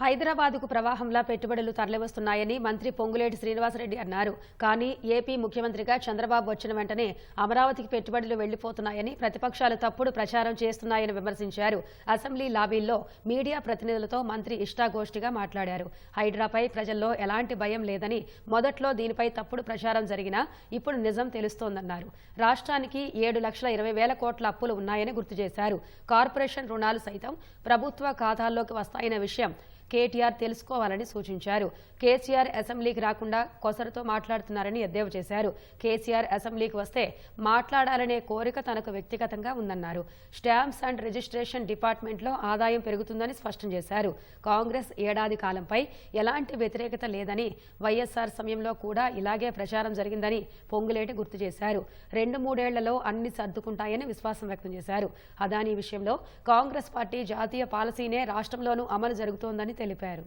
హైదరాబాద్కు ప్రవాహంలా పెట్టుబడులు తరలివస్తున్నాయని మంత్రి పొంగులేటి శ్రీనివాసరెడ్డి అన్నారు. కానీ ఏపీ ముఖ్యమంత్రిగా చంద్రబాబు వచ్చిన వెంటనే అమరావతికి పెట్టుబడులు వెళ్ళిపోతున్నాయని ప్రతిపక్షాలు తప్పుడు ప్రచారం చేస్తున్నాయని విమర్శించారు. అసెంబ్లీ లాబీల్లో మీడియా ప్రతినిధులతో మంత్రి ఇష్టాగోష్ఠిగా మాట్లాడారు. హైడ్రాపై ప్రజల్లో ఎలాంటి భయం లేదని మొదట్లో దీనిపై తప్పుడు ప్రచారం జరిగినా ఇప్పుడు నిజం తెలుస్తోందన్నారు. రాష్ట్రానికి ఏడు లక్షల ఇరవై వేల కోట్ల అప్పులు ఉన్నాయని గుర్తు చేశారు. కార్పొరేషన్ రుణాలు సైతం ప్రభుత్వ ఖాతాల్లోకి వస్తాయన్న విషయం కేటీఆర్ తెలుసుకోవాలని సూచించారు. కేసీఆర్ అసెంబ్లీకి రాకుండా కొసరుతో మాట్లాడుతున్నారని ఎద్దేవా చేశారు. కేసీఆర్ అసెంబ్లీకి వస్తే మాట్లాడాలనే కోరిక తనకు వ్యక్తిగతంగా ఉందన్నారు. స్టాంప్స్ అండ్ రిజిస్ట్రేషన్ డిపార్ట్మెంట్లో ఆదాయం పెరుగుతుందని స్పష్టం చేశారు. కాంగ్రెస్ ఏడాది కాలంపై ఎలాంటి వ్యతిరేకత లేదని వైఎస్ఆర్ సమయంలో కూడా ఇలాగే ప్రచారం జరిగిందని పొంగులేటి గుర్తు చేశారు. రెండు మూడేళ్ళలో అన్ని సర్దుకుంటాయని విశ్వాసం వ్యక్తం చేశారు. అదానీ విషయంలో కాంగ్రెస్ పార్టీ జాతీయ పాలసీనే రాష్ట్రంలోనూ అమలు జరుగుతోందని తెలిపారు.